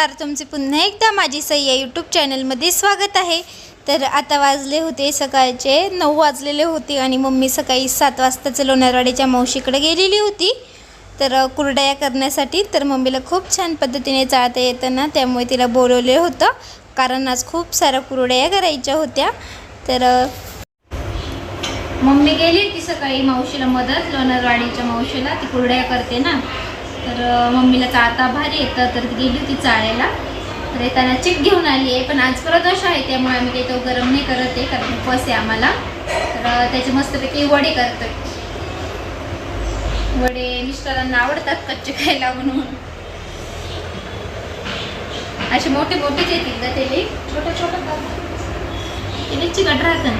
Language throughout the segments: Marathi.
नमस्कार तुमचे पुन्हा एकदा माझी सई या यूट्यूब चॅनलमध्ये स्वागत आहे. तर आता वाजले होते सकाळचे नऊ वाजलेले होते आणि मम्मी सकाळी सात वाजताचं लोणारवाडीच्या मावशीकडे गेलेली होती. तर कुरडया करण्यासाठी तर मम्मीला खूप छान पद्धतीने चाळता येतं ना त्यामुळे तिला बोलवले होतं. कारण आज खूप साऱ्या कुरडया करायच्या होत्या. तर मम्मी गेली होती सकाळी मावशीला मदत लोणारवाडीच्या मावशीला. ती कुरड्या करते ना. तर मम्मीला चाळता भारी येतं तर ती गेली होती चाळायला. तर येताना चिक घेऊन आली आहे पण आज परत अशा आहे त्यामुळे आम्ही काही तो गरम नाही करत आहे कारण उपवास आहे आम्हाला. तर त्याचे मस्तपैकी वडे करतोय. वडे मिस्टरांना आवडतात कच्चे खायला म्हणून. असे मोठे मोठेच येतील का ते छोटं छोटं कर. ते चिकट राहतं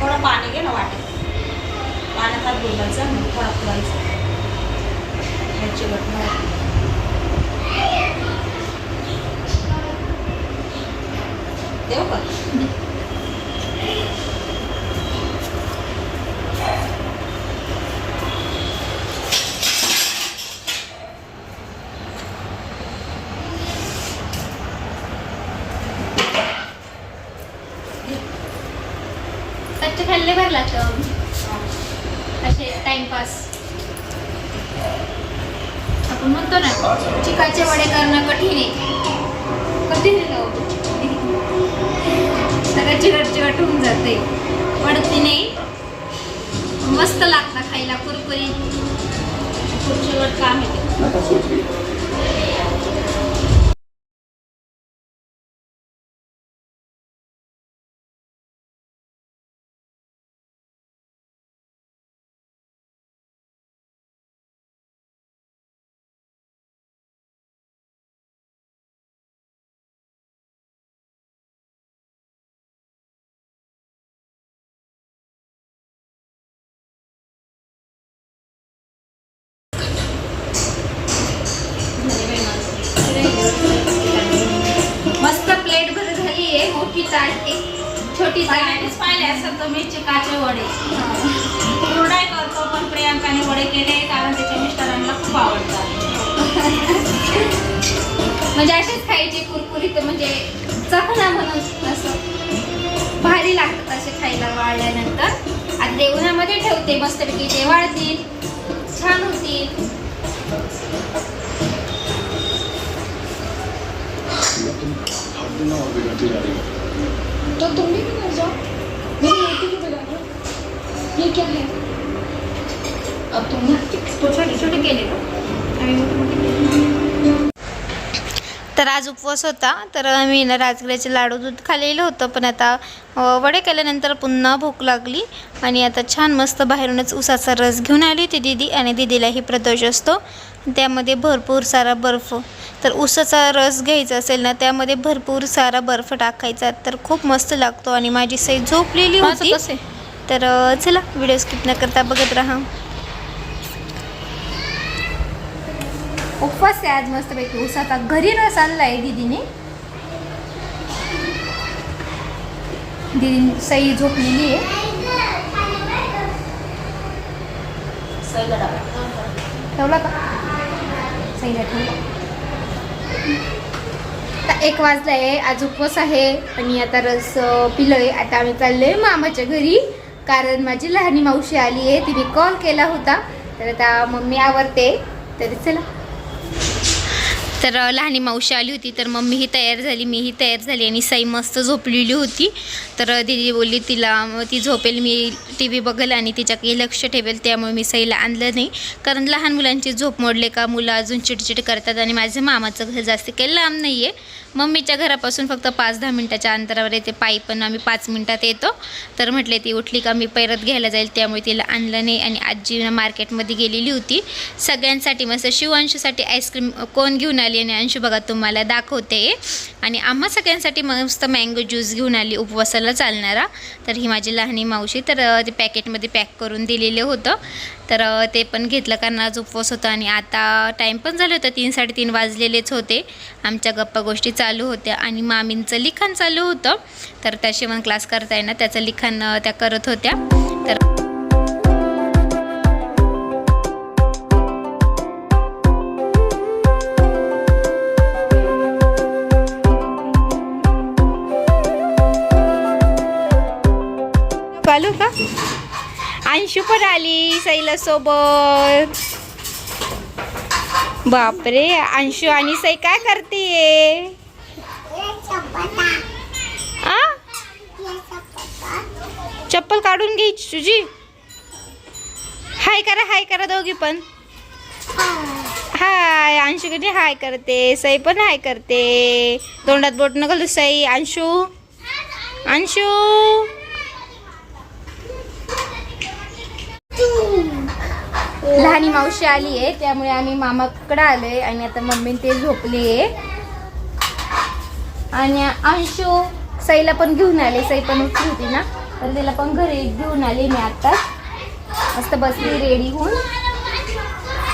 थोडं पाणी घे ना वाटेत पाण्यात हात थोडा फुलायचा ह्याची घटना देऊ का? कच्चे खाल्ले भर लागतं असे टाइमपास आपण म्हणतो ना चिकाचे वडे करणं कठीण आहे. कठीण हो? सगळं चिकट चिकट होऊन जाते. पडते नाही मस्त लागतं खायला कुरकुरीत. खुर्चीवर काम येते छोटी ताट पहिल्यांदाच पाहिले असं तर मी चिकाचे वडे. कुरडाई करतो पण प्रियांकाने वडे केले कारण त्याच्या मिस्टरांना खूप आवडतात. म्हणजे असेच खायचे कुरकुरीत म्हणजे चखना म्हणून असं भारी लागतात असे खायला वाळल्यानंतर. आता ते उन्हामध्ये ठेवते मस्तपैकी ते वाळतील छान होतील. तो तुम आज उपवास होता तर मी ना राजगिऱ्याचे लाडू दूध खाल्लेलं होतं पण आता वडे केल्यानंतर पुन्हा भूक लागली आणि आता छान मस्त बाहेरूनच उसाचा रस घेऊन आली होती दीदी आणि दीदीलाही प्रदोष असतो. त्यामध्ये भरपूर सारा बर्फ तर उसाचा रस घ्यायचा असेल ना त्यामध्ये भरपूर सारा बर्फ टाकायचा तर खूप मस्त लागतो आणि माझी सई झोपलेली होती. तर चला व्हिडिओ स्किप न करता बघत राहा. उपवास आहे आज मस्तपैकी. उसाचा घरी रस आणला आहे दीदीने दिदी सई झोपलेली आहे. ठेवला का? सईला ठेवला. आता एक वाजला आहे आज उपवास आहे. आणि आता रस पिलोय. आता आम्ही चाललोय मामाच्या घरी. कारण माझी लहानी मावशी आली आहे. तिने कॉल केला होता. तर आता मम्मी आवरते. तरी चला. तर लहानी मावशी आली होती तर मम्मीही तयार झाली मीही तयार झाली आणि साई मस्त झोपलेली होती. तर दिदी दीदी बोलली तिला ती झोपेल मी टी व्ही बघेल आणि तिच्याकडे लक्ष ठेवेल त्यामुळे मी साईला आणलं नाही. कारण लहान मुलांची झोप मोडले का मुलं अजून चिडचिड करतात आणि माझं मामाचं घर जास्त काही लांब नाही आहे मम्मीच्या घरापासून फक्त पाच दहा मिनटाच्या अंतरावर येते पायी पण आम्ही पाच मिनटात येतो. तर म्हटले ती उठली का मी परत घ्यायला जाईल त्यामुळे तिला आणलं नाही. आणि आजी मार्केटमध्ये गेलेली होती. सगळ्यांसाठी मस्त शिवांशूसाठी आईस्क्रीम कोण घेऊन आली आणि अंशू बघा तुम्हाला दाखवते. आणि आम्हा सगळ्यांसाठी मस्त मँगो ज्यूस घेऊन आली उपवासाला चालणारा. तर ही माझी लहानी मावशी तर ते पॅकेटमध्ये पॅक करून दिलेलं होतं. तर ते पण घेतलं कारण आज उपवास होता आणि आता टाईम पण झालं होतं तीन साडेतीन वाजलेलेच होते. आमच्या गप्पा गोष्टी चालू होत्या आणि मामींचं लिखाण चालू होतं. तर त्या शिवण क्लास करता येणार त्याचं लिखाण त्या करत होत्या. अंशू पण आली सईला सोबत बापरे अंशू आणि सई काय करते आ? चप्पल काढून घे तुझी? हाय करा हाय करा दोघी पण. हाय अंशू कधी हाय करते सई पण हाय करते. तोंडात बोट न घालू सई अंशू. अंशू. लहानी मावशी आली आहे त्यामुळे आम्ही मामाकडे आलोय आणि आता मम्मी ते झोपली आहे आणि अंशू सईला पण घेऊन आले सई पण उठली होती ना तर तिला पण घरी घेऊन आले मी आता. मस्त बसली रेडी होऊन.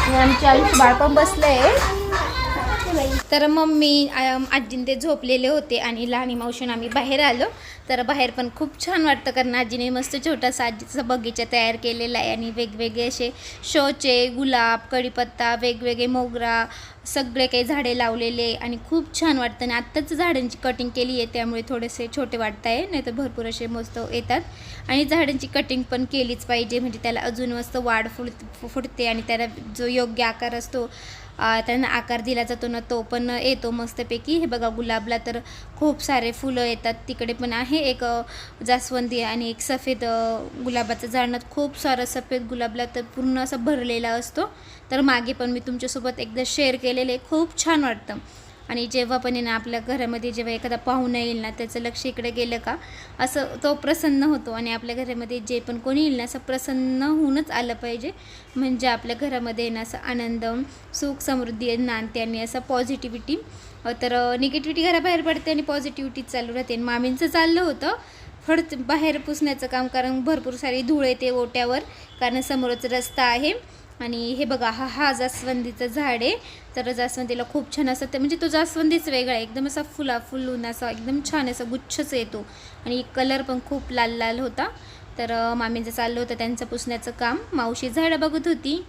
आणि आमची आयुष बाळ पण बसलंय. तर मम्मी आम- आजीन ते झोपलेले होते आणि लहानी मावशीन आम्ही बाहेर आलो. तर बाहेर पण खूप छान वाटतं कारण आजीने मस्त छोटासा आजीचा बगीचा तयार केलेला आहे आणि वेगवेगळे असे शोचे गुलाब कढीपत्ता वेगवेगळे मोगरा सगळे काही झाडे लावलेले आणि खूप छान वाटतं आणि आत्ताच झाडांची कटिंग केली आहे त्यामुळे थोडेसे छोटे वाटत आहे नाही तर भरपूर असे मस्त येतात. आणि झाडांची कटिंग पण केलीच पाहिजे म्हणजे त्याला अजून मस्त वाढ फुट फुटते आणि त्याला जो योग्य आकार असतो त्यांना आकार दिला जातो ना तो पण येतो मस्तपैकी. हे बघा गुलाबला तर खूप सारे फुलं येतात. तिकडे पण आहे एक जास्वंदी आणि एक सफेद गुलाबाचं झाड. खूप सारं सफेद गुलाबला तर पूर्ण असं भरलेला असतो. तर मागे पण मी तुमच्यासोबत एकदा शेअर केलेले खूप छान वाटतं. आणि जेव्हा पण आहे ना आपल्या घरामध्ये जेव्हा एखादा पाहुणा येईल ना त्याचं लक्ष इकडे गेलं का असं तो प्रसन्न होतो आणि आपल्या घरामध्ये जे पण कोणी येईल ना असं प्रसन्न होऊनच आलं पाहिजे. म्हणजे आपल्या घरामध्ये ना असं आनंद सुख समृद्धी नांदते आणि असं पॉझिटिव्हिटी तर निगेटिव्हिटी घराबाहेर पडते आणि पॉझिटिव्हिटी चालू राहते. आणि मामींचं चाललं होतं फड बाहेर पुसण्याचं काम कारण भरपूर सारी धूळ येते ओट्यावर कारण समोरच रस्ता आहे. आणि हे बघा हा हा जास्वंदीचं झाड आहे. तर जास्वंदीला खूप छान असं ते म्हणजे तो जास्वंदीच वेगळा आहे. एकदम असा फुला फुलून असा एकदम छान असा गुच्छच येतो आणि कलर पण खूप लाल लाल होता. तर अं, मामींचं चाललं होतं त्यांचं पुसण्याचं काम. मावशी झाडं बघत होती.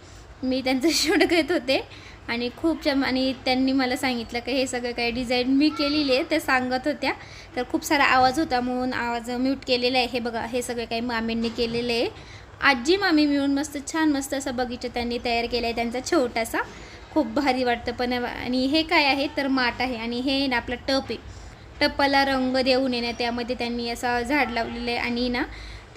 मी त्यांचं शूट घेत होते. आणि खूप छान आणि त्यांनी मला सांगितलं की हे सगळं काही डिझाईन मी केलेली आहे ते सांगत होत्या. तर खूप सारा आवाज होता म्हणून आवाज म्यूट केलेला आहे. हे बघा हे सगळं काही मामींनी केलेलं आहे. आजी मामी मिळून मस्त छान मस्त असा बगीचा त्यांनी तयार केला आहे त्यांचा छोटासा. खूप भारी वाटतं पण आणि हे काय आहे? तर माठ आहे आणि हे ना आपलं टप आहे. टपाला रंग देऊन आहे ना त्यामध्ये त्यांनी असा झाड लावलेलं आहे आणि ना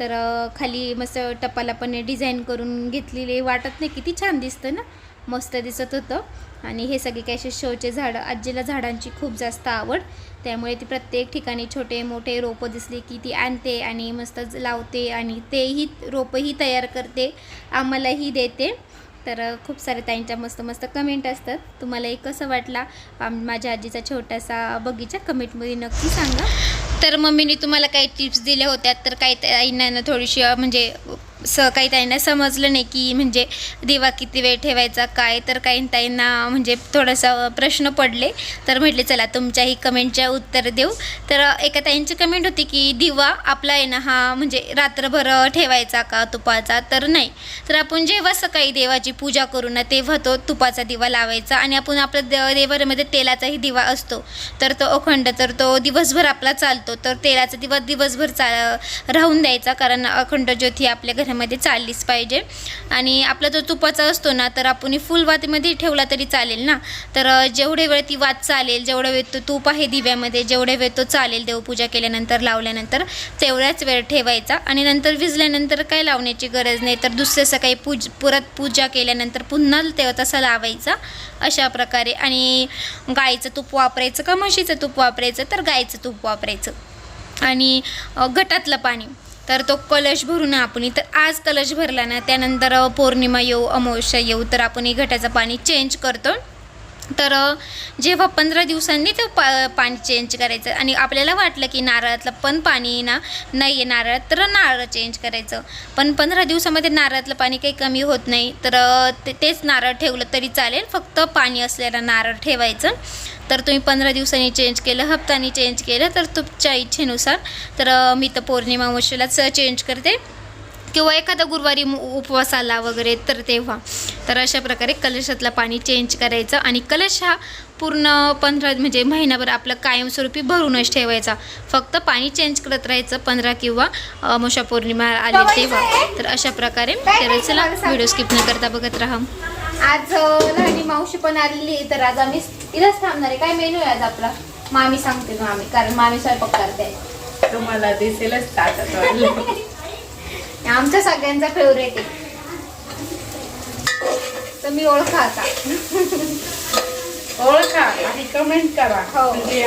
तर खाली मस्त टपाला पण डिझाईन करून घेतलेले. वाटत नाही किती छान दिसतं ना. मस्त दिसत होतं. आणि हे सगळे काय असे शोचे झाडं आजीला झाडांची खूप जास्त आवड. त्यामुळे ती प्रत्येक ठिकाणी छोटे मोठे रोपं दिसले की ती आणते आणि मस्त लावते आणि तेही रोपंही तयार करते आम्हालाही देते. तर खूप सारे ताईंच्या मस्त मस्त कमेंट असतात. तुम्हालाही कसं वाटला? आम- माझ्या आजीचा छोटासा बगीचा कमेंटमध्ये नक्की सांगा. तर मम्मीने तुम्हाला काही टिप्स दिल्या होत्या तर काही ताईंना थोडीशी म्हणजे स काही ताईंना समजलं नाही की म्हणजे दिवा किती वेळ ठेवायचा काय? तर काही ताईंना म्हणजे थोडासा प्रश्न पडले. तर म्हटले चला तुमच्याही कमेंटच्या उत्तर देऊ. तर एका ताईंची कमेंट होती की दिवा आपला आहे ना हा म्हणजे रात्रभर ठेवायचा का तुपाचा? तर नाही. तर आपण जेव्हा सकाळी देवाची पूजा करू ना तेव्हा तो तुपाचा दिवा लावायचा आणि आपण आपल्या देव देवाऱ्यामध्ये तेलाचाही दिवा असतो. तर तो अखंड तर तो दिवसभर आपला चालतो. तर तेलाचा दिवा दिवसभर चा राहून द्यायचा कारण अखंड ज्योती आपल्या घरा वातीमध्ये चाललीच पाहिजे. आणि आपला जो तुपाचा असतो ना तर आपण फुल वातीमध्ये ठेवला तरी चालेल ना. तर जेवढे वेळ ती वात चालेल जेवढा वेळ तो तूप आहे दिव्यामध्ये जेवढे वेळ तो चालेल देवपूजा केल्यानंतर लावल्यानंतर तेवढ्याच वेळ ठेवायचा. आणि नंतर विजल्यानंतर काय लावण्याची गरज नाही तर दुसऱ्या सकाळी पूज परत पूजा केल्यानंतर पुन्हा तेव्हा तसा लावायचा. अशा प्रकारे. आणि गाईचं तूप वापरायचं का म्हशीचं तूप वापरायचं? तर गाईचं तूप वापरायचं. आणि घटातलं पाणी. तर तो कलश भरू ना आपण. तर आज कलश भरला ना त्यानंतर पौर्णिमा येऊ अमावस्या येऊ तर आपण हे घटाचं पाणी चेंज करतो. तर जेव्हा पंधरा दिवसांनी ते पा पाणी चेंज करायचं आणि आपल्याला वाटलं की नारळातलं पण पाणी ना नाही आहे नारळात तर नारळ चेंज करायचं. पण पंधरा दिवसामध्ये नारळातलं पाणी काही कमी होत नाही. तर ते तेच नारळ ठेवलं तरी चालेल. फक्त पाणी असलेला नारळ ठेवायचं. तर तुम्ही पंधरा दिवसांनी चेंज केलं हप्त्यानी चेंज केलं तर तुमच्या इच्छेनुसार. तर मी तर पौर्णिमा वशेलाच चेंज करते. किंवा एखादा गुरुवारी उपवास आला वगैरे तर तेव्हा. तर अशा प्रकारे कलशातलं पाणी चेंज करायचं आणि कलश हा पूर्ण पंधरा म्हणजे महिनाभर आपलं कायमस्वरूपी भरूनच ठेवायचा. फक्त पाणी चेंज करत राहायचं पंधरा किंवा अमावस्या पौर्णिमा आली तेव्हा. तर अशा प्रकारे तर चला व्हिडिओ स्किप न करता बघत राहा. आज लहानी मावशी पण आलेली तर आज आम्ही इथंच थांबणार आहे. काय मेनू आहे आज आपला? मामी सांगते मामी कारण मामी स्वयंपाक करते. तुम्हाला दिसेलच आमच्या सगळ्यांचा फेवरेट आहे. तर मी ओळखा आता. ओळखा आणि कमेंट करा. हो. म्हणजे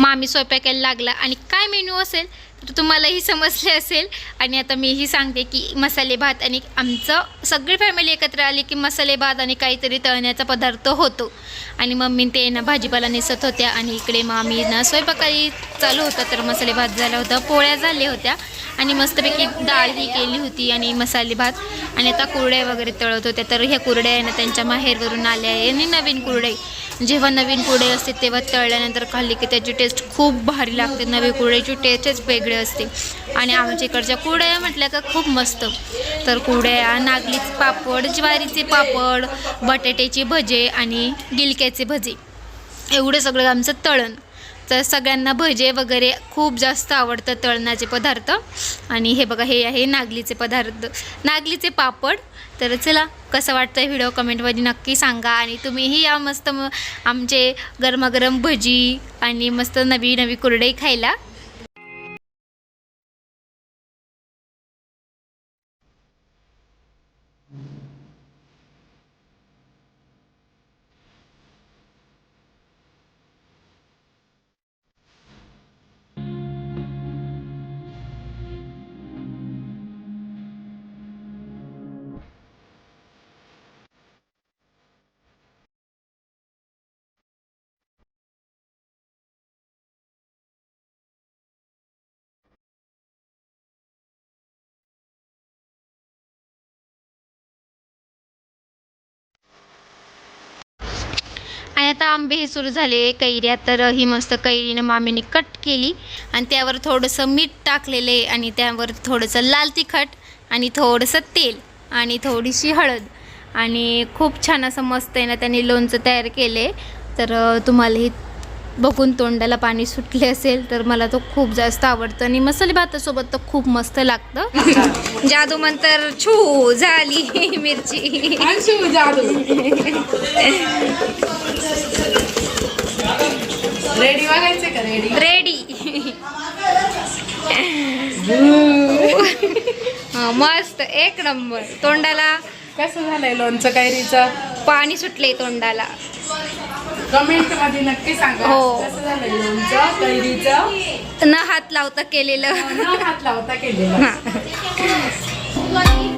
मामी स्वयंपाकायला लागला आणि काय मेनू असेल? तर तुम्हालाही समजले असेल. आणि आता मीही सांगते की मसाले भात आणि आमचं सगळी फॅमिली एकत्र आली की मसाले भात आणि काहीतरी तळण्याचा पदार्थ होतो. आणि मम्मी ते ना भाजीपाला नेसत होत्या आणि इकडे मामी ना स्वयंपाकाही चालू होता. तर मसाले भात झाला होता पोळ्या झाल्या होत्या. आणि मस्तपैकी डाळ ही केली होती आणि मसाले भात. आणि आता कुरड्या वगैरे तळत होत्या. तर ह्या कुरड्या ना त्यांच्या माहेरवरून आल्या आहे. आणि नवीन कुरडे. जेव्हा नवीन कुडे असते तेव्हा तळल्यानंतर खाल्ली की त्याची टेस्ट खूप भारी लागते. नवीन कुड्याची टेस्टच वेगळी असते. आणि आमच्या इकडच्या कुड्या म्हटल्या का खूप मस्त. तर कुड्या नागलीच पापड ज्वारीचे पापड बटाट्याची भजे आणि गिलक्याचे भजे. एवढं सगळं आमचं तळण. तर सगळ्यांना भजे वगैरे खूप जास्त आवडतं तळणाचे पदार्थ. आणि हे बघा हे आहे नागलीचे पदार्थ. नागलीचे पापड. तर चला कसं वाटतं व्हिडिओ कमेंटमध्ये नक्की सांगा. आणि तुम्हीही या मस्त आमचे गरमागरम भजी आणि मस्त नवी नवी कुरडई खायला. आता आंबे हे सुरू झाले. कैऱ्या तर ही मस्त कैरीनं मामीने कट केली. आणि त्यावर थोडंसं मीठ टाकलेलं आहे आणि त्यावर थोडंसं लाल तिखट आणि थोडंसं तेल आणि थोडीशी हळद. आणि खूप छान असं मस्त आहे ना त्यांनी लोणचं तयार केले तर अं, तुम्हालाही बघून तोंडाला पाणी सुटले असेल तर मला तो खूप जास्त आवडतं. आणि मसाले भातासोबत तर खूप मस्त लागतं. जादू मंतर छू झाली मिरची. जादू. रेडी बघायचे का? रेडी रेडी हा, मस्त. एक नंबर. तोंडाला कसं झालंय लोणचं कैरीचं? पाणी सुटले तोंडाला. कमेंटमध्ये नक्की सांगा. हो. कसं झालंय लोणचं कैरीचं? न हात लावता केलेलं. न हात लावता केलेलं. हा.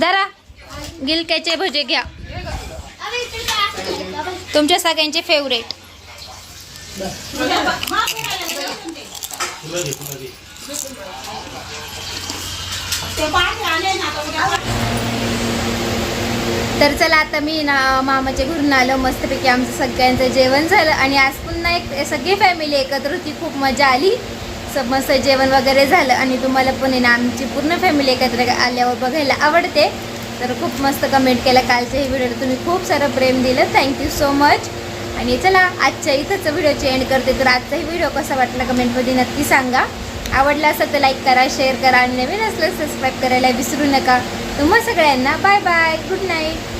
जरा गिलक्याचे भजे घ्या. तुमच्या सगळ्यांचे फेवरेट तर चला आता मी ना मामाच्या घरून आलो. मस्तपैकी आमचं सगळ्यांचं जेवण झालं आणि आज पुन्हा एक सगळी फॅमिली एकत्र होती. खूप मजा आली. स मस्त जेवण वगैरे झालं आणि तुम्हाला पण आहे ना आमची पूर्ण फॅमिली एकत्र आल्यावर बघायला आवडते. तर खूप मस्त कमेंट केला कालच्याही व्हिडिओला तुम्ही खूप सारं प्रेम दिलं. थँक्यू सो मच आणि चला आजच्या इथंच व्हिडिओची एंड करते. तर आजचाही व्हिडिओ कसा वाटला कमेंटमध्ये नक्की सांगा. आवडला असेल तर लाईक करा शेअर करा. आणि नवीन असलं सबस्क्राईब करायला विसरू नका. तुम्हा सगळ्यांना बाय बाय गुड नाईट